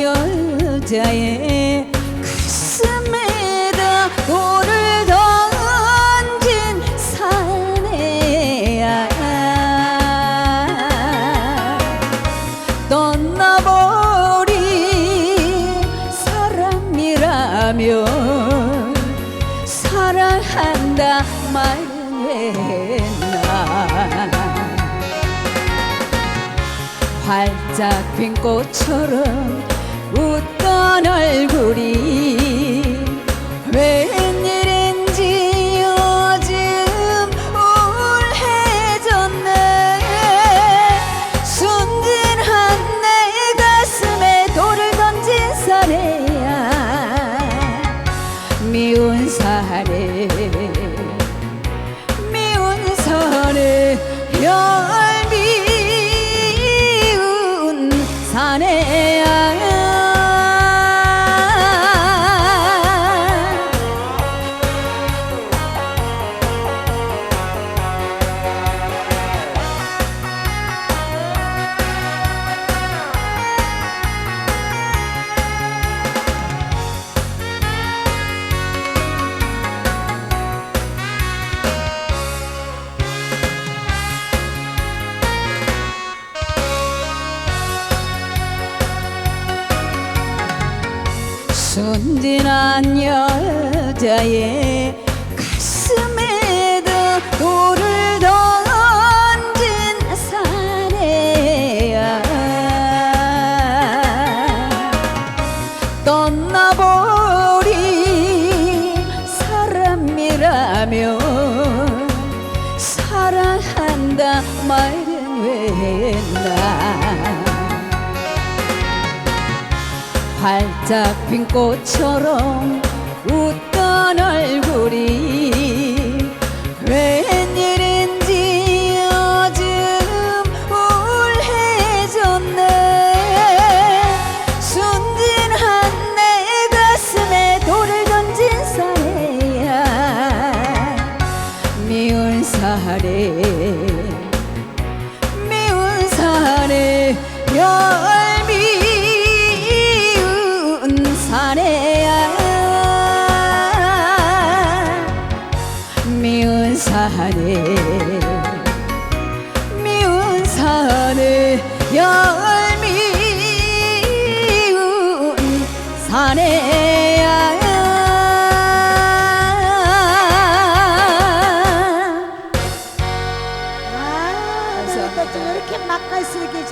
여자의 가슴에다 돌을 던진 사내야. 떠나버린 사람이라면 사랑한다 말 핀 꽃처럼 웃던 얼굴이 웬일인지 요즘 우울해졌네. 순진한 내 가슴에 돌을 던진 사내야. 미운 사내 순진한 여자의 가슴에다 돌을 던진 사내야. 떠나버린 사람이라면 사랑한다 말은 왜나 활짝 핀 꽃처럼 웃던 얼굴이 사내야. 미운 사내 미운 사내 열 미운 사내.